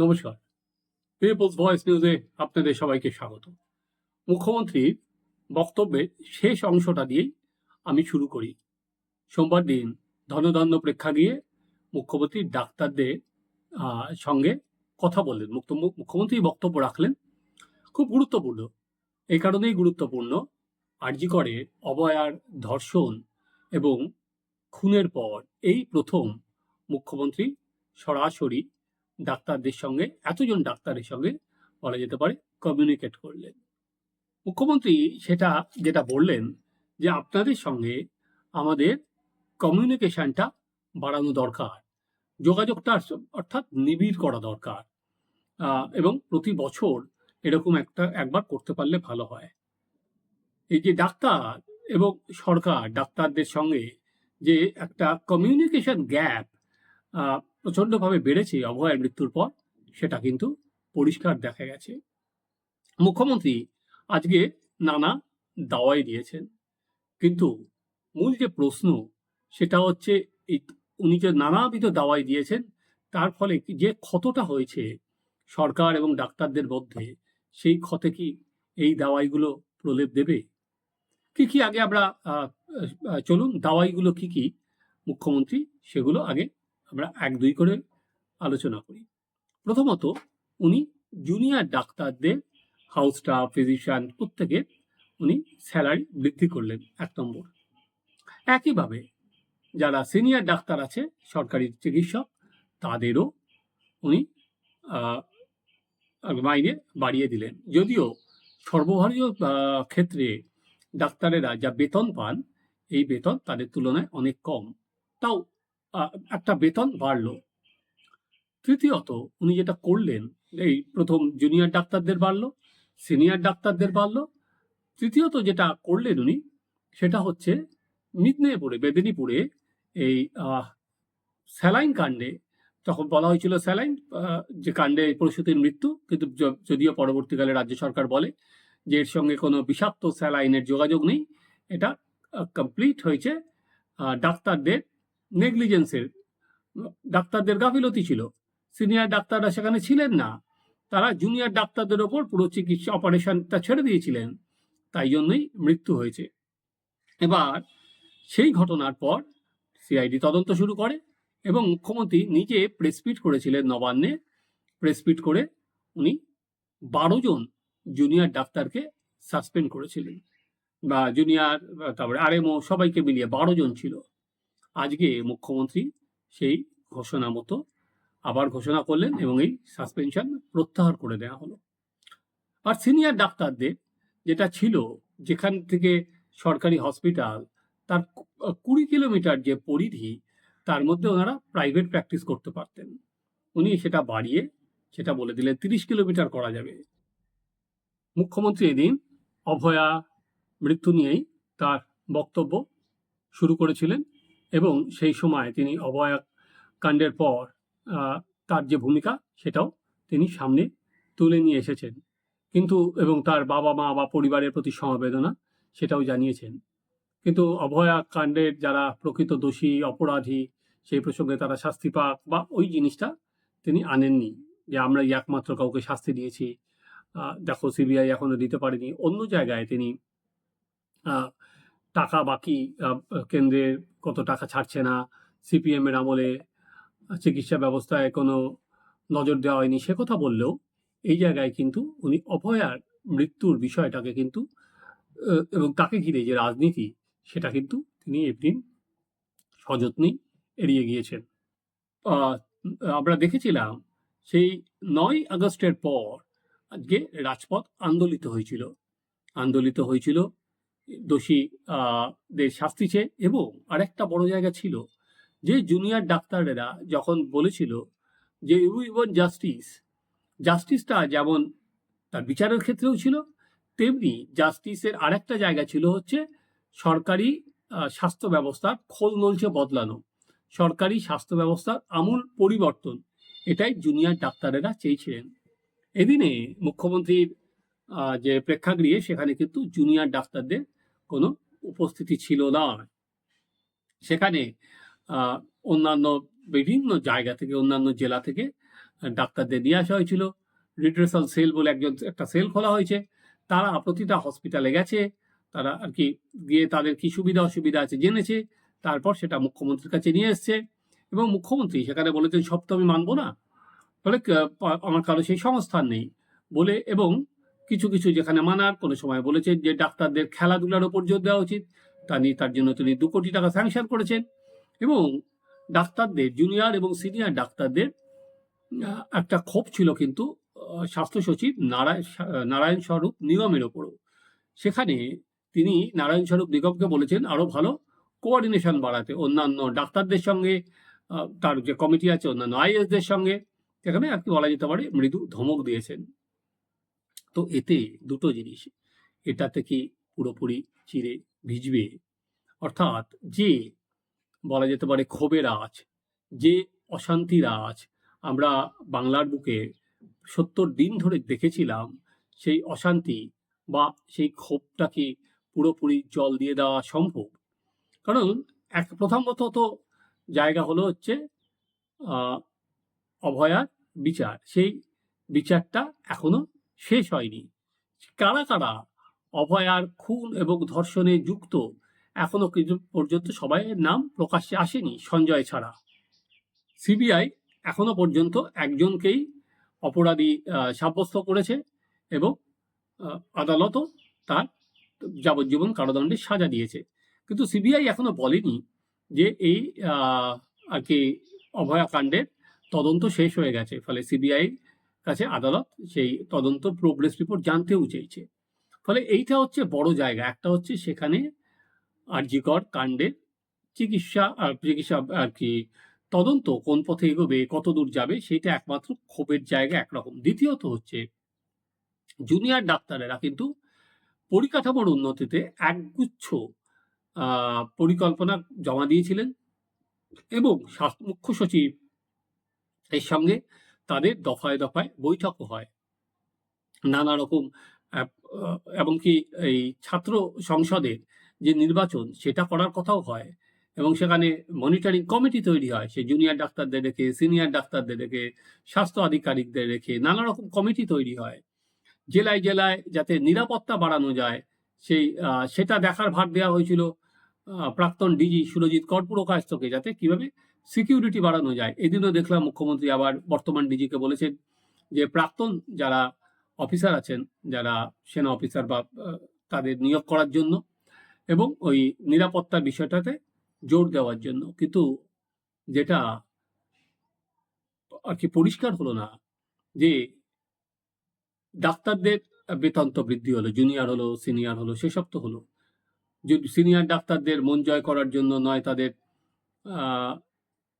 নমস্কার। People's voice নিউজে আপনাদের সবাইকে স্বাগত। মুখ্যমন্ত্রীর বক্তব্যের শেষ অংশটা দিয়েই আমি শুরু করি। সোমবার দিন ধনধান্য প্রেক্ষাগৃহে মুখ্যমন্ত্রী ডাক্তারদের সঙ্গে কথা বললেন। মুখ্য- মুখ্যমন্ত্রী বক্তব্য রাখলেন। খুব গুরুত্বপূর্ণ। এই কারণেই গুরুত্বপূর্ণ আরজিকরের অবয়ার ধর্ষণ এবং খুনের পর এই প্রথম মুখ্যমন্ত্রী সরাসরি ডাক্তারদের সঙ্গে, এতজন ডাক্তারের সঙ্গে বলা যেতে পারে কমিউনিকেট করলেন। মুখ্যমন্ত্রী সেটা যেটা বললেন যে আপনাদের সঙ্গে আমাদের কমিউনিকেশনটা বাড়ানো দরকার, যোগাযোগটা অর্থাৎ নিবিড় করা দরকার এবং প্রতি বছর এরকম একটা একবার করতে পারলে ভালো হয়। এই যে ডাক্তার এবং সরকার, ডাক্তারদের সঙ্গে যে একটা কমিউনিকেশন গ্যাপ প্রচণ্ডভাবে বেড়েছে অভয়ের মৃত্যুর পর, সেটা কিন্তু পরিষ্কার দেখা গেছে। মুখ্যমন্ত্রী আজকে নানা দাওয়াই দিয়েছেন। কিন্তু মূল যে প্রশ্ন, সেটা হচ্ছে উনি যে নানাবিধ দাওয়াই দিয়েছেন, তার ফলে যে ক্ষতটা হয়েছে সরকার এবং ডাক্তারদের মধ্যে, সেই ক্ষতে কি এই দাওয়াইগুলো প্রলেপ দেবে? কি কি আগে আমরা চলুন, দাওয়াইগুলো কি কি, মুখ্যমন্ত্রী সেগুলো আগে আমরা এক দুই করে আলোচনা করি। প্রথমত, উনি জুনিয়র ডাক্তারদের হাউস স্টাফ ফিজিশিয়ান প্রত্যেকের উনি স্যালারি বৃদ্ধি করলেন এক নম্বর। একইভাবে যারা সিনিয়র ডাক্তার আছে, সরকারি চিকিৎসক, তাদেরও উনি মাইনে বাড়িয়ে দিলেন। যদিও সর্বভারতীয় ক্ষেত্রে ডাক্তারেরা যা বেতন পান, এই বেতন তাদের তুলনায় অনেক কম। তাও একটা বেতন বাড়লো। তৃতীয়ত, উনি যেটা করলেন, এই প্রথম জুনিয়র ডাক্তারদের বাড়লো সিনিয়র ডাক্তারদের বাড়লো। তৃতীয়ত যেটা করলেন উনি, সেটা হচ্ছে মিদনাপুরে, বেদিনীপুরে এই স্যালাইন কাণ্ডে, তখন বলা হয়েছিল স্যালাইন যে কাণ্ডে প্রসূতির মৃত্যু, কিন্তু যদিও পরবর্তীকালে রাজ্য সরকার বলে যে এর সঙ্গে কোনো বিষাক্ত স্যালাইনের যোগাযোগ নেই, এটা কমপ্লিট হয়েছে ডাক্তারদের নেগলিজেন্সের, ডাক্তারদের গাফিলতি ছিল। সিনিয়র ডাক্তাররা সেখানে ছিলেন না। তারা জুনিয়র ডাক্তারদের ওপর পুরো চিকিৎসা অপারেশনটা ছেড়ে দিয়েছিলেন। তাই জন্যই মৃত্যু হয়েছে। এবার সেই ঘটনার পর সিআইডি তদন্ত শুরু করে এবং মুখ্যমন্ত্রী নিজে প্রেসপিট করেছিলেন নবান্নে। প্রেসপিট করে উনি বারো জন জুনিয়র ডাক্তারকে সাসপেন্ড করেছিলেন। বা জুনিয়র, তারপরে আরএমও সবাইকে মিলিয়ে বারো জন ছিল। আজকে মুখ্যমন্ত্রী সেই ঘোষণা মতো আবার ঘোষণা করলেন এবং এই সাসপেনশন প্রত্যাহার করে দেওয়া হলো। আর সিনিয়র ডাক্তারদের যেটা ছিল, যেখান থেকে সরকারি হসপিটাল তার কুড়ি কিলোমিটার যে পরিধি, তার মধ্যে ওনারা প্রাইভেট প্র্যাকটিস করতে পারতেন। উনি সেটা বাড়িয়ে, সেটা বলে দিলেন, তিরিশ কিলোমিটার করা যাবে। মুখ্যমন্ত্রী এদিন অভয়া মৃত্যু নিয়েই তার বক্তব্য শুরু করেছিলেন। এবং সেই সময় তিনি অভয়া কাণ্ডের পর তার যে ভূমিকা সেটাও তিনি সামনে তুলে নিয়ে এসেছেন। কিন্তু, এবং তার বাবা মা বা পরিবারের প্রতি সমবেদনা সেটাও জানিয়েছেন। কিন্তু অভয়া কাণ্ডের যারা প্রকৃত দোষী, অপরাধী, সেই প্রসঙ্গে তারা শাস্তি পাক বা ওই জিনিসটা তিনি আনেননি যে আমরা একমাত্র কাউকে শাস্তি দিয়েছি। দেখো সিবিআই এখনও দিতে পারেনি। অন্য জায়গায় তিনি টাকা বাকি কেন্দ্রের কত টাকা ছাড়ছে না সিপিএম এর আমলে চিকিৎসা ব্যবস্থায় কোনো নজর দেওয়া হয়নি, সে কথা বললেও এই জায়গায় কিন্তু উনি অভয়ার মৃত্যুর বিষয়টাকে কিন্তু এবং তাকে ঘিরে যে রাজনীতি, সেটা কিন্তু তিনি এদিন সযত্নেই এড়িয়ে গিয়েছেন। আমরা দেখেছিলাম সেই নয় আগস্টের পর আজকে রাজপথ আন্দোলিত হয়েছিল। আন্দোলিত হয়েছিল দোষী দের শাস্তি চেয়ে এবং আরেকটা বড় জায়গা ছিল যে জুনিয়র ডাক্তারেরা যখন বলেছিল যে উই ওয়ান্ট জাস্টিস জাস্টিসটা যেমন তার বিচারের ক্ষেত্রেও ছিল, তেমনি জাস্টিসের আরেকটা জায়গা ছিল হচ্ছে সরকারি স্বাস্থ্য ব্যবস্থার খোল নলছে বদলানো, সরকারি স্বাস্থ্য ব্যবস্থার আমূল পরিবর্তন, এটাই জুনিয়র ডাক্তারেরা চেয়েছিলেন। এদিনে মুখ্যমন্ত্রীর যে প্রেক্ষাগৃহে সেখানে কিন্তু জুনিয়র ডাক্তারদের কোনো উপস্থিতি ছিল না। সেখানে অন্যান্য বিভিন্ন জায়গা থেকে, অন্যান্য জেলা থেকে ডাক্তারদের নিয়ে আসা হয়েছিল। রিড্রেসাল সেল বলে একজন, একটা সেল খোলা হয়েছে। তারা প্রতিটা হসপিটালে গেছে। তারা আর কি গিয়ে তাদের কি সুবিধা, অসুবিধা আছে জেনেছে। তারপর সেটা মুখ্যমন্ত্রীর কাছে নিয়ে এসছে। এবং মুখ্যমন্ত্রী সেখানে বলেছেন, সব তো আমি মানবো না। ফলে আমার কারও সেই সংস্থান নেই। বলে, এবং কিছু কিছু যেখানে মানার কোনো সময় বলেছেন যে ডাক্তারদের খেলাধুলার ওপর জোর দেওয়া উচিত। তা নিয়ে তার জন্য তিনি দু কোটি টাকা স্যাংশন করেছেন এবং ডাক্তারদের জুনিয়র এবং সিনিয়র ডাক্তারদের একটা ক্ষোভ ছিল কিন্তু স্বাস্থ্য সচিব নারায়ণ নারায়ণ স্বরূপ নিগমের ওপরও। সেখানে তিনি নারায়ণ স্বরূপ নিগমকে বলেছেন আরও ভালো কোঅর্ডিনেশন বাড়াতে। অন্যান্য ডাক্তারদের সঙ্গে তার যে কমিটি আছে, অন্যান্য আইএসদের সঙ্গে সেখানে আর কি বলা যেতে পারে, মৃদু ধমক দিয়েছেন। তো এতে দুটো জিনিস। এটা থেকে পুরোপুরি চিরে ভিজবে? অর্থাৎ যে বলা যেতে পারে ক্ষোভের আজ যে অশান্তির আজ আমরা বাংলার বুকে সত্তর দিন ধরে দেখেছিলাম, সেই অশান্তি বা সেই ক্ষোভটাকে পুরোপুরি জল দিয়ে দেওয়া সম্ভব। কারণ এক প্রথমত তো জায়গা হলো হচ্ছে অভয়ার বিচার। সেই বিচারটা এখনও শেষ হয়নি। কারা কারা অভয়ার খুন এবং ধর্ষণে যুক্ত এখনও পর্যন্ত সবাই নাম প্রকাশ্যে আসেনি সঞ্জয় ছাড়া। সিবিআই এখনও পর্যন্ত একজনকেই অপরাধী সাব্যস্ত করেছে এবং আদালতও তার যাবজ্জীবন কারাদণ্ডের সাজা দিয়েছে। কিন্তু সিবিআই এখনও বলেনি যে এই আর কি অভয়াকাণ্ডের তদন্ত শেষ হয়ে গেছে। ফলে সিবিআই কাছে আদালত সেই তদন্ত প্রোগ্রেস রিপোর্ট জানতেও চেয়েছে। ফলে এইটা হচ্ছে বড় জায়গা। একটা হচ্ছে সেখানে আরজিকর কাণ্ডের চিকিৎসা আর চিকিৎসা আর কি তদন্ত কোন পথে এগোবে, কত দূর যাবে সেটা একমাত্র ক্ষোভের জায়গা একরকম। দ্বিতীয়ত হচ্ছে জুনিয়র ডাক্তারেরা কিন্তু পরিকাঠামোর উন্নতিতে একগুচ্ছ পরিকল্পনা জমা দিয়েছিলেন এবং মুখ্য সচিব এর সঙ্গে তাদের দফায় দফায় বৈঠকও হয়। নানা রকম এমনকি এই ছাত্র সংসদের যে নির্বাচন, সেটা করার কথাও হয় এবং সেখানে মনিটরিং কমিটি তৈরি হয়। সে জুনিয়র ডাক্তারদের রেখে সিনিয়র ডাক্তারদের রেখে, স্বাস্থ্য আধিকারিকদের রেখে নানা রকম কমিটি তৈরি হয়। জেলায় জেলায় যাতে নিরাপত্তা বাড়ানো যায়, সেই সেটা দেখার ভার দেওয়া হয়েছিল প্রাক্তন ডিজি সুরজিৎ কর্পূরকায়স্থকে যাতে কীভাবে সিকিউরিটি বাড়ানো যায়। এদিনও দেখলাম মুখ্যমন্ত্রী আবার বর্তমান ডিজিকে বলেছেন যে প্রাক্তন যারা অফিসার আছেন, যারা সেনা অফিসার বা তাদের নিয়োগ করার জন্য এবং ওই নিরাপত্তার বিষয়টাতে জোর দেওয়ার জন্য। কিন্তু যেটা আর কি পরিষ্কার হলো না যে ডাক্তারদের বেতন তো বৃদ্ধি হলো জুনিয়র হলো সিনিয়র হলো, সেসব তো হলো। সিনিয়র ডাক্তারদের মন জয় করার জন্য নয় তাদের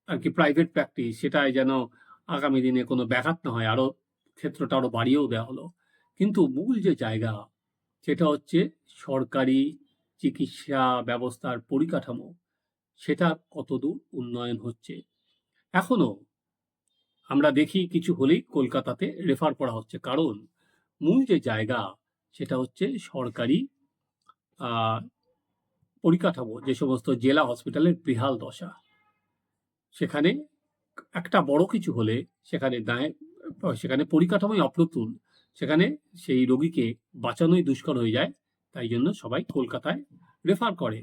আর কি প্রাইভেট প্র্যাকটিস সেটাই যেন আগামী দিনে কোনো ব্যাঘাত না হয়, আরও ক্ষেত্রটা আরও বাড়িয়েও দেওয়া হলো। কিন্তু মূল যে জায়গা, সেটা হচ্ছে সরকারি চিকিৎসা ব্যবস্থার পরিকাঠামো, সেটা কতদূর উন্নয়ন হচ্ছে। এখনও আমরা দেখি কিছু হলেই কলকাতাতে রেফার করা হচ্ছে। কারণ মূল যে জায়গা, সেটা হচ্ছে সরকারি পরিকাঠামো, যে সমস্ত জেলা হসপিটালের বেহাল দশা। সেখানে একটা বড় কিছু হলে সেখানে দায়, সেখানে পরিকাঠামোই অপ্রতুল। সেখানে সেই রোগীকে বাঁচানোই দুষ্কর হয়ে যায়, তাই জন্য সবাই কলকাতায় রেফার করে।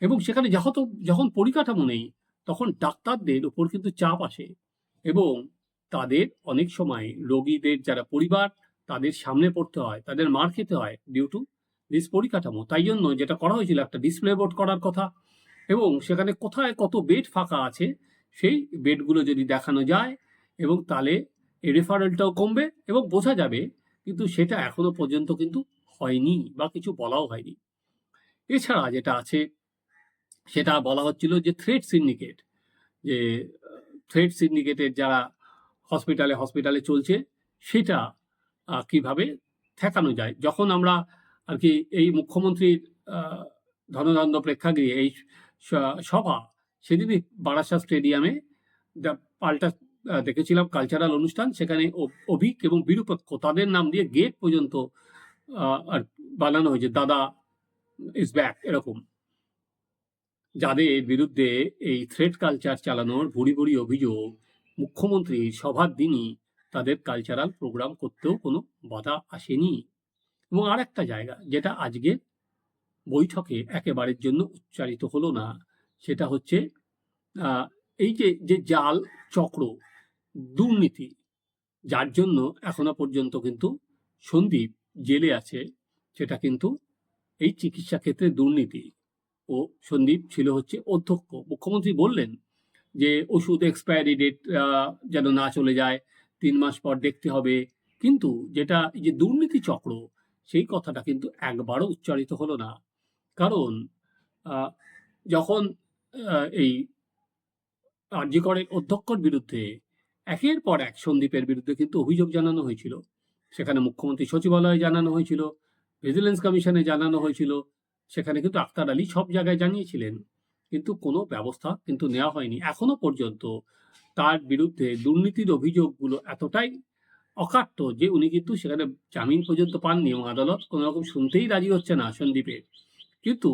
এবং সেখানে যখন যখন পরিকাঠামো নেই, তখন ডাক্তারদের উপর কিন্তু চাপ আসে। এবং তাদের অনেক সময় রোগীদের যারা পরিবার, তাদের সামনে পড়তে হয়, তাদের মার খেতে হয় ডিউ টু দিস পরিকাঠামো। তাই জন্য যেটা করা হয়েছিল, একটা ডিসপ্লে বোর্ড করার কথা। এবং সেখানে কোথায় কত বেড ফাঁকা আছে সেই বেডগুলো যদি দেখানো যায় এবং তাহলে এই রেফারেলটাও কমবে এবং বোঝা যাবে কিন্তু সেটা এখনও পর্যন্ত কিন্তু হয়নি বা কিছু বলাও হয়নি। এছাড়া যেটা আছে, সেটা বলা হচ্ছিল যে থ্রেড সিন্ডিকেট যে থ্রেড সিন্ডিকেটের যারা হসপিটালে হসপিটালে চলছে, সেটা কীভাবে ঠেকানো যায়? যখন আমরা আর কি এই মুখ্যমন্ত্রীর ধনদণ্ড প্রেক্ষাগৃহে এই সভা সেদিনই বারাসা স্টেডিয়ামে পাল্টা দেখেছিলাম কালচারাল অনুষ্ঠান, সেখানে অভিক এবং বিরূপক্ষ তাদের নাম দিয়ে গেট পর্যন্ত আর বানানো হয়েছে, দাদা ইজ ব্যাক এরকম। যাদের বিরুদ্ধে এই থ্রেড কালচার চালানোর ভুড়ি ভুড়ি অভিযোগ, মুখ্যমন্ত্রী সভার দিনই তাদের কালচারাল প্রোগ্রাম করতেও কোনো বাধা আসেনি। এবং আর একটা জায়গা, যেটা আজকে বৈঠকে একেবারের জন্য উচ্চারিত হলো না সেটা হচ্ছে এই যে যে জাল, চক্র, দুর্নীতি, যার জন্য এখনও পর্যন্ত কিন্তু সন্দীপ জেলে আছে, সেটা কিন্তু এই চিকিৎসা ক্ষেত্রে দুর্নীতি। ও সন্দীপ ছিল হচ্ছে অধ্যক্ষ। মুখ্যমন্ত্রী বললেন যে, ওষুধ এক্সপায়ারি ডেট যেন না চলে যায়, তিন মাস পর দেখতে হবে। কিন্তু যেটা যে দুর্নীতি চক্র, সেই কথাটা কিন্তু একবারও উচ্চারিত হলো না। কারণ যখন এই আরজিকরের অধ্যক্ষর বিরুদ্ধে একের পর এক সন্দীপের বিরুদ্ধে কিন্তু অভিযোগ জানানো হয়েছিল। সেখানে মুখ্যমন্ত্রী সচিবালয়ে জানানো হয়েছিল, ভিজিলেন্স কমিশনে জানানো হয়েছিল, সেখানে কিন্তু আক্তার আলী সব জায়গায় জানিয়েছিলেন। কিন্তু কোনো ব্যবস্থা কিন্তু নেওয়া হয়নি। এখনও পর্যন্ত তার বিরুদ্ধে দুর্নীতির অভিযোগগুলো এতটাই অকাট্য যে উনি কিন্তু সেখানে জামিন পর্যন্ত পাননি এবং আদালত কোনো রকম শুনতেই রাজি হচ্ছে না সন্দীপের। কিন্তু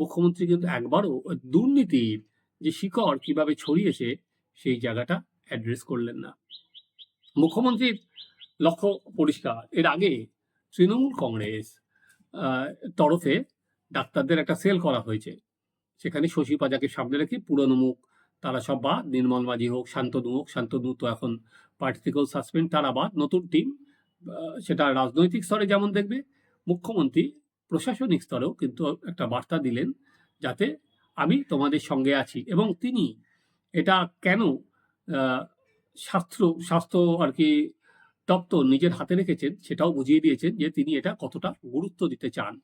মুখ্যমন্ত্রী কিন্তু একবারও দুর্নীতির যে শিকড় কীভাবে ছড়িয়েছে সেই জায়গাটা অ্যাড্রেস করলেন না। মুখ্যমন্ত্রীর লক্ষ্য পরিষ্কার। এর আগে তৃণমূল কংগ্রেস তরফে ডাক্তারদের একটা সেল করা হয়েছে। সেখানে শশী পাজাকে সামনে রেখে পুরনো মুখ, তারা সব বাদ, নির্মল মাঝি হোক, শান্তনু হোক, শান্তনু তো এখন পার্টি থেকেও সাসপেন্ড তারা বাদ নতুন টিম সেটা রাজনৈতিক স্তরে যেমন দেখবে, মুখ্যমন্ত্রী প্রশাসনিক স্তরেও কিন্তু একটা বার্তা দিলেন যাতে আমি তোমাদের সঙ্গে আছি। এবং তিনি এটা কেন স্বাস্থ্য স্বাস্থ্য আর কি দপ্তর নিজের হাতে রেখেছেন সেটাও বুঝিয়ে দিয়েছেন যে তিনি এটা কতটা গুরুত্ব দিতে চান।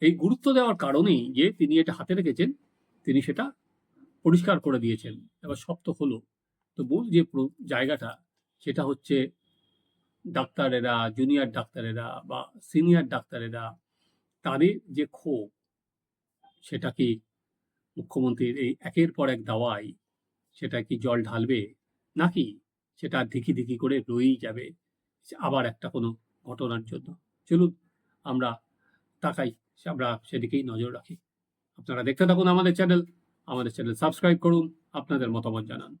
এই গুরুত্ব দেওয়ার কারণেই যে তিনি এটা হাতে রেখেছেন, তিনি সেটা পরিষ্কার করে দিয়েছেন। এবার শক্ত হলো। তো মূল যে জায়গাটা সেটা হচ্ছে ডাক্তারেরা, জুনিয়র ডাক্তারেরা বা সিনিয়র ডাক্তারেরা তাদের যে ক্ষোভ, সেটা কি মুখ্যমন্ত্রীর এই একের পর এক দাওয়াই সেটা কি জল ঢালবে? নাকি সেটা ধিকি ধিকি করে রয়েই যাবে? আবার একটা কোনো ঘটনার জন্য। চলুন, আমরা তাকাই, আমরা সেদিকেই নজর রাখি। আপনারা দেখতে থাকুন আমাদের চ্যানেল। আমাদের চ্যানেল সাবস্ক্রাইব করুন, আপনাদের মতামত জানান।